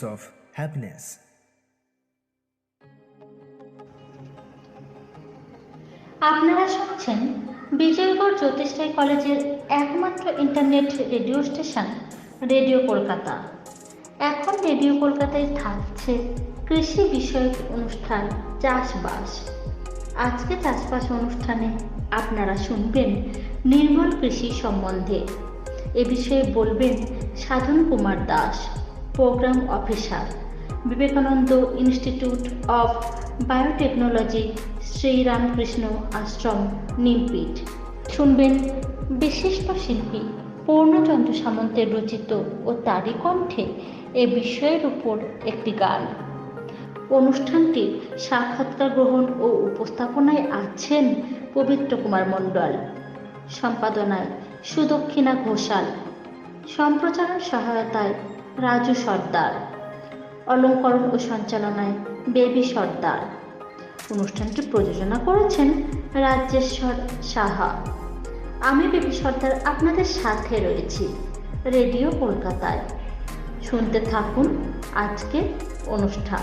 dose of happiness. আপনারা শুনছেন বিজয়গড় জ্যোতিষরায় কলেজের একমাত্র internet radio station, radio Kolkata. এখন রেডিও কলকাতায় থাকছে কৃষি বিষয়ক অনুষ্ঠান চাষবাস। আজকে চাষবাস অনুষ্ঠানে আপনারা শুনবেন নির্মল কৃষি সম্বন্ধে। এ বিষয়ে বলবেন Sadhan Kumar Das. Programme officer Vivekananda institute of biotechnology, Sri Ramakrishna Ashram, Nimpith. শুনবেন বিশিষ্ট শিল্পী পূর্ণচন্দ্র সামন্তের রচিত ও তারই কণ্ঠে এ বিষয়ের উপর একটি গান। অনুষ্ঠানটি সাক্ষাৎকার গ্রহণ ও উপস্থাপনায় আছেন পবিত্র কুমার মণ্ডল। সম্পাদনায় সুদক্ষিণা ঘোষাল। সম্প্রচারণ সহায়তায় রাজু সর্দার। অলঙ্করণ ও সঞ্চালনায় বেবি সর্দার। অনুষ্ঠানটি প্রযোজনা করেছেন রাজেশ্বর সাহা। আমি বেবি সর্দার আপনাদের সাথে রয়েছি রেডিও কলকাতায়। শুনতে থাকুন আজকের অনুষ্ঠান।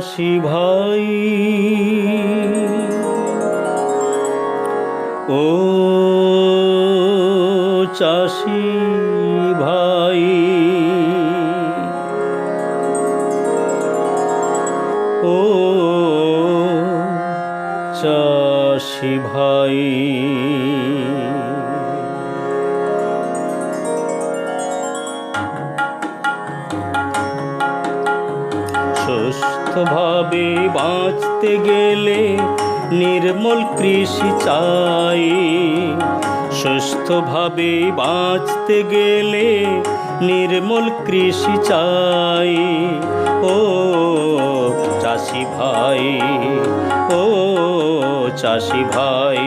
চাষি ভাই। ও চাষি ভাই। ও চাষি ভাই। সুস্থভাবে বাঁচতে গেলে নির্মল কৃষি চাই। সুস্থভাবে বাঁচতে গেলে নির্মল কৃষি চাই। ও চাষি ভাই, ও চাষি ভাই।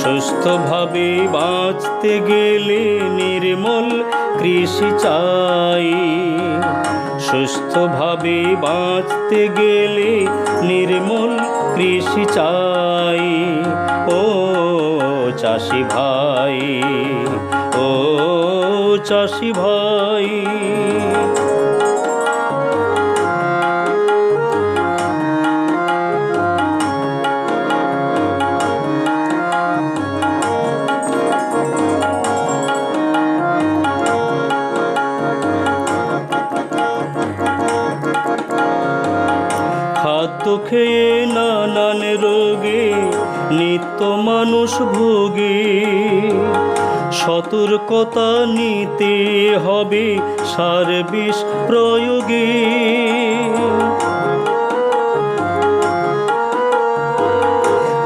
সুস্থভাবে বাঁচতে গেলে নির্মল কৃষি চাই। সুস্থভাবে বাঁচতে গেলে নির্মল কৃষি চাই। ও চাষি ভাই ও চাষি ভাই। ভোগে সতর্কতা নিতে হবে সার বিষ প্রয়োগে।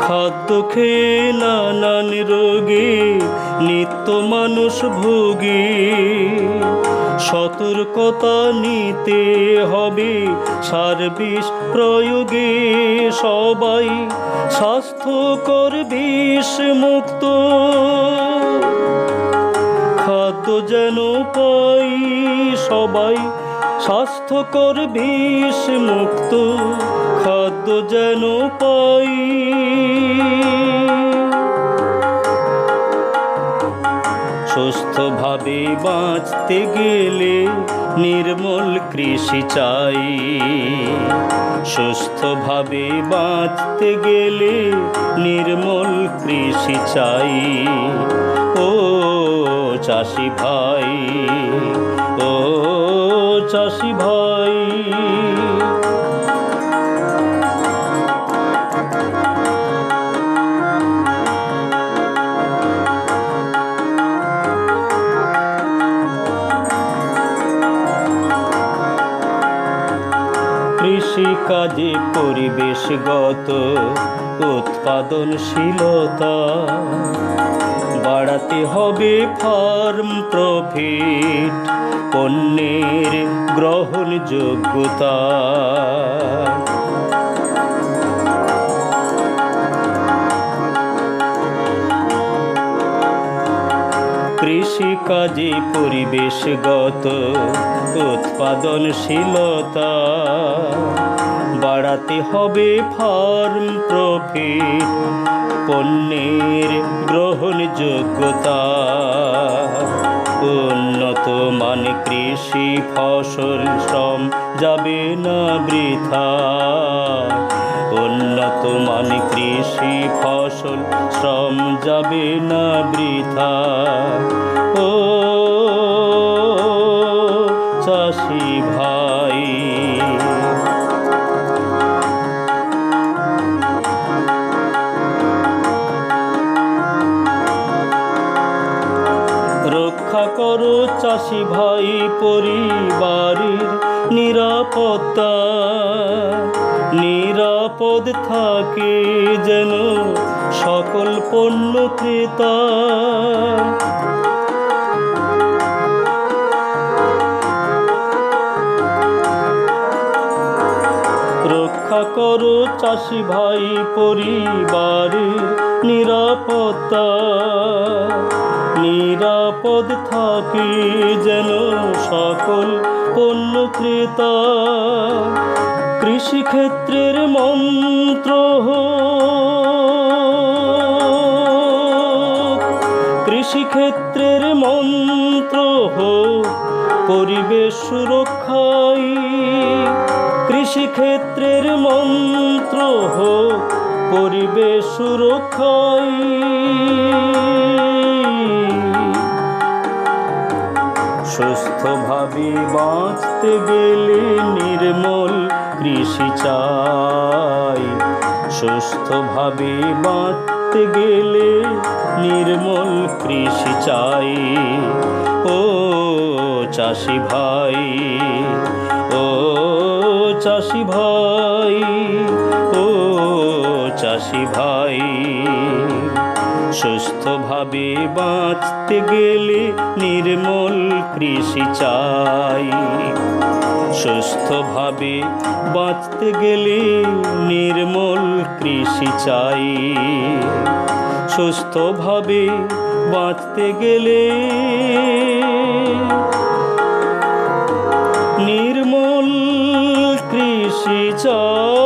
খাদ্য খেয়ে নানান রোগে নিত্য মানুষ ভোগে। সতর্কতা নিতে হবে। সার বিষ প্রয়োগে সবাই স্বাস্থ্যকর বিষ মুক্ত খাদ্য যেন পাই সবাই স্বাস্থ্যকর বিষ মুক্ত খাদ্য যেন পাই সুস্থভাবে বাঁচতে গেলে নির্মল কৃষি চাই। সুস্থভাবে বাঁচতে গেলে নির্মল কৃষি চাই। ও চাষি ভাই, ও চাষি ভাই। কৃষিকাজে পরিবেশগত উৎপাদনশীলতা। বাড়াতে হবে ফার্ম প্রফিট পণ্যের গ্রহণযোগ্যতা। কৃষিকাজে পরিবেশগত উৎপাদনশীলতা বাড়াতে হবে ফার্ম প্রফিট, পণ্যের গ্রহণযোগ্যতা, উন্নত মানে কৃষি ফসল শ্রম যাবে না বৃথা। উন্নত মানে কৃষি ফসল, শ্রম যাবে না বৃথা। ও চাষি ভাই। রক্ষা করো চাষি ভাই পরিবারের নিরাপত্তা নিরাপদ থাকে যেন সকল পণ্য ক্রেতা। রক্ষা করো চাষি ভাই পরিবারের নিরাপত্তা। নিরাপদ থাকে যেন সকল পণ্য ক্রেতা। কৃষিক্ষেত্রের মন্ত্র কৃষিক্ষেত্রের মন্ত্র পরিবেশ সুরক্ষাই। কৃষিক্ষেত্রের মন্ত্র পরিবেশ সুরক্ষাই। সুস্থভাবে বাঁচতে গেলে নির্মল কৃষি চাই সুস্থভাবে বাঁচতে গেলে নির্মল কৃষি চাই ও চাষি ভাই, ও চাষি ভাই, ও চাষি ভাই। সুস্থভাবে বাঁচতে গেলে নির্মল কৃষি চাই। সুস্থভাবে বাঁচতে গেলে নির্মল কৃষি চাই। সুস্থভাবে বাঁচতে গেলে নির্মল কৃষি চাই।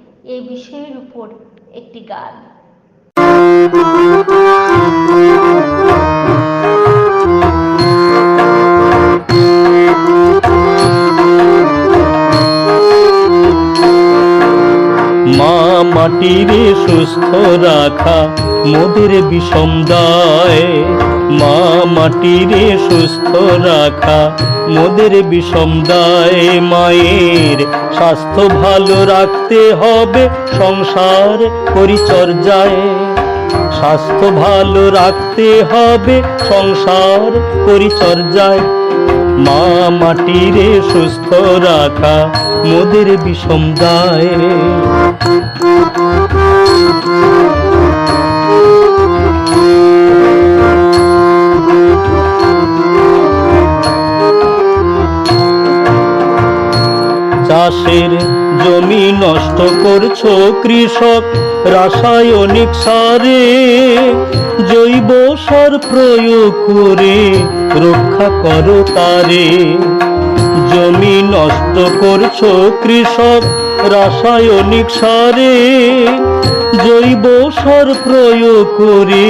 এ বিষয়ের উপর একটি গান। মা মাটিরে সুস্থ রাখা মোদের বিষম দায়। মা মাটিরে সুস্থ রাখা, মোদের বিষম দায় মায়ের স্বাস্থ্য ভালো রাখতে হবে সংসার পরিচর্যায়। স্বাস্থ্য ভালো রাখতে হবে সংসার পরিচর্যায়। মা মাটিরে সুস্থ রাখা, মোদের বিষম দায়। চাষের জমি নষ্ট করছ কৃষক। রাসায়নিক সারে জৈব সার প্রয়োগ করে রক্ষা করো তারে। জমি নষ্ট করছ কৃষক, রাসায়নিক সারে জৈব সার প্রয়োগ করে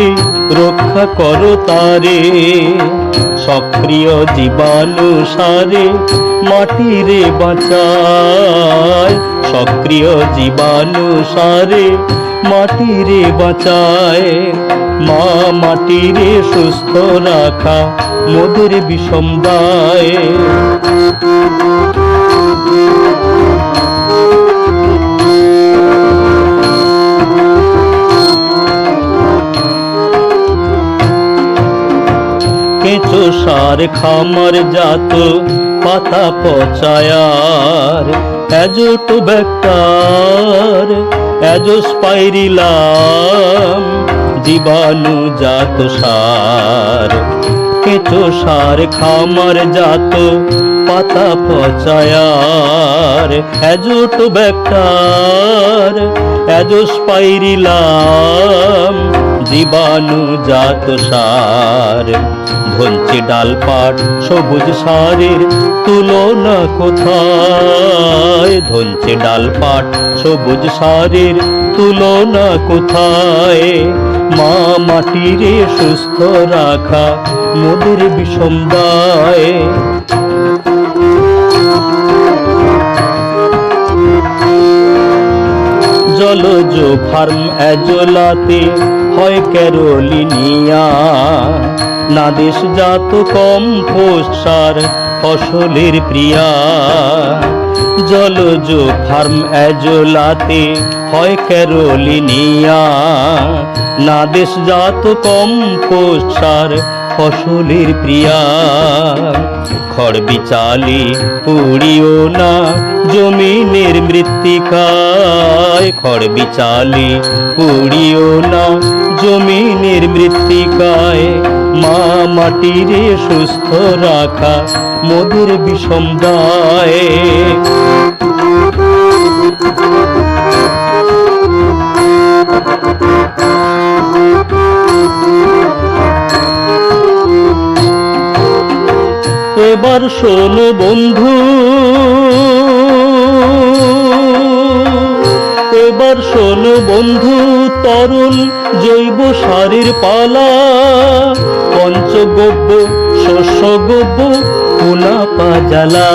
রক্ষা করো তারে। সক্রিয় জীবাণু সারে, মাটিরে বাঁচায়। সক্রিয় জীবাণু সারে, মাটিরে বাঁচায়। মা মাটিরে সুস্থ রাখা মোদের বিষম দায়। কেঁচো সার খামার জাত, পাতা পচায়ার। অ্যাজোটো ব্যাক্টার স্পাইরিলাম জীবাণু জাত সার। কেঁচো সার খামার জাত পাতা পচায়ার অ্যাজোটো ব্যাক্টার অ্যাজোস্পাইরিলাম জীবাণু জাত সার। ধনচে ডালপাট সবুজ সারের তুলনা কোথায়? ধনচে ডালপাট সবুজ সারের তুলনা কোথায়? মা মাটিরে সুস্থ রাখা মোদের বিষম দায়। জলজ ফার্ম অ্যাজোলাতে হয় ক্যারোলিনিয়া। নাদেশ জাত কম সার ফসলের প্রিয়া। জলজ ফার্ম অ্যাজোলাতে হয় ক্যারোলিনিয়া নাদেশ জাত কম সার ফসলের প্রিয়া। খড় বিচালি পুড়িও না জমিনের মৃত্তিকায়। খড় বিচালি পুড়িও না জমিনের মৃত্তিকায়। মা মাটিরে সুস্থ রাখা মোদের বিষম দায়। এবার শোনো বন্ধু, এবার শোনো বন্ধু, তরুণ জৈব সারের পালা। পঞ্চগব্য শস্যগব্য কোলা পাজালা।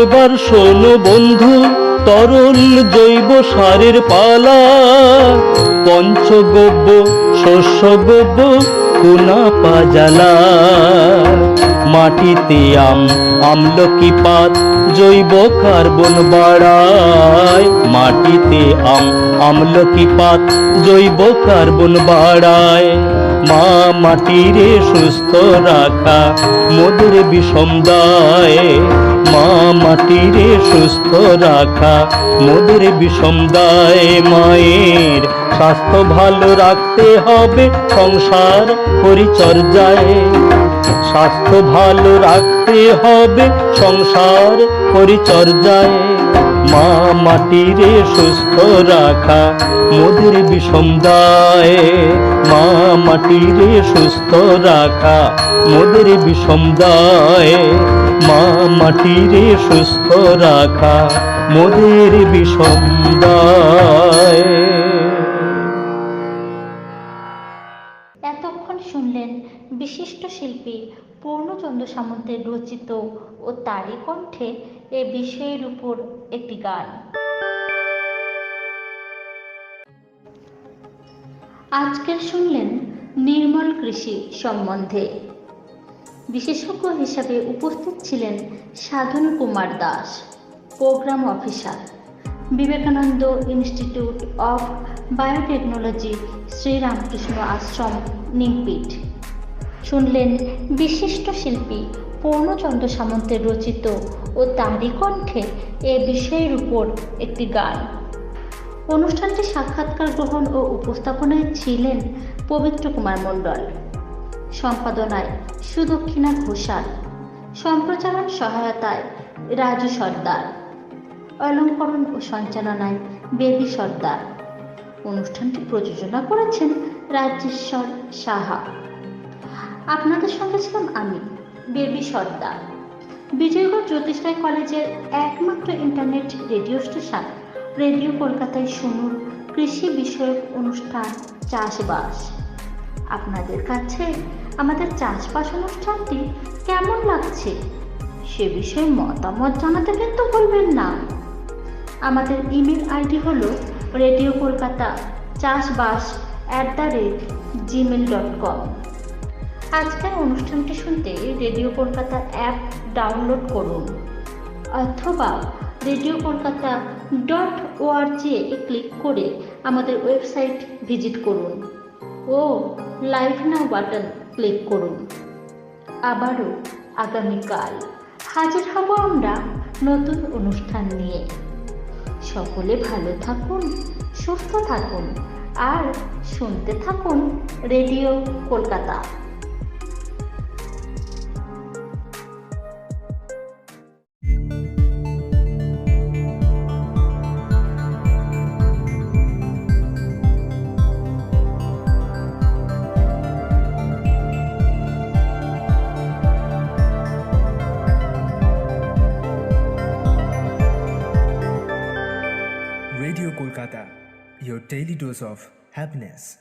এবার শোনো বন্ধু, তরল জৈব সারের পালা। পঞ্চগব্য শস্যগব্য কোনা পাজালা। মাটিতে আম, আমলকি পাত, জৈব কার্বন বাড়ায়। মাটিতে আম, আমলকি পাত, জৈব কার্বন বাড়ায়। মা মাটিরে সুস্থ রাখা মোদের বিষম দায়। মা মাটিরে সুস্থ রাখা মোদের বিষম দায়। মায়ের স্বাস্থ্য ভালো রাখতে হবে সংসার পরিচর্যায়। স্বাস্থ্য ভালো রাখতে হবে সংসার পরিচর্যায়। মা মাটিরে সুস্থ রাখা মোদের বিষম দায়। মা মাটিরে সুস্থ রাখা মোদের বিষম দায়। মা মাটিরে সুস্থ রাখা মোদের বিষম দায়। পূর্ণচন্দ্র সামন্তের রচিত ও তারই কণ্ঠে এ বিষয়ের উপর একটি গান। আজকের শুনলেন নির্মল কৃষি সম্বন্ধে। বিশেষজ্ঞ হিসাবে উপস্থিত ছিলেন Sadhan Kumar Das, programme officer, Vivekananda institute of biotechnology, Sri Ramakrishna Ashram Nimpith শুনলেন বিশিষ্ট শিল্পী পূর্ণচন্দ্র সামন্তের রচিত ও তারই কণ্ঠে এ বিষয়ের উপর একটি গান। অনুষ্ঠানটি সাক্ষাৎকার গ্রহণ ও উপস্থাপনায় ছিলেন পবিত্র কুমার মণ্ডল। সম্পাদনায় সুদক্ষিণা ঘোষাল। সম্প্রচারণ সহায়তায় রাজু সর্দার। অলঙ্করণ ও সঞ্চালনায় বেবি সর্দার। অনুষ্ঠানটি প্রযোজনা করেছেন রাজেশ্বর সাহা। আপনাদের সঙ্গে ছিলাম আমি, বেবি সর্দার। বিজয়গড় জ্যোতিষরায় কলেজের একমাত্র ইন্টারনেট রেডিও স্টেশন, রেডিও কলকাতায় শুনুন কৃষি বিষয়ক অনুষ্ঠান, চাষবাস। আপনাদের কাছে আমাদের চাষবাস অনুষ্ঠানটি কেমন লাগছে, সে বিষয়ে মতামত জানাতে কিন্তু ভুলবেন না। আমাদের ইমেল আইডি হলো রেডিও কলকাতা চাষবাস at the rate gmail dot com. আজকের অনুষ্ঠানটি শুনতে রেডিও কলকাতা অ্যাপ ডাউনলোড করুন অথবা radio Kolkata dot O R G এ ক্লিক করে আমাদের ওয়েবসাইট ভিজিট করুন ও লাইভ নাও বাটন ক্লিক করুন। আবারও আগামীকাল হাজির হব আমরা নতুন অনুষ্ঠান নিয়ে। সকলে ভালো থাকুন, সুস্থ থাকুন আর শুনতে থাকুন radio Kolkata. Daily dose of happiness.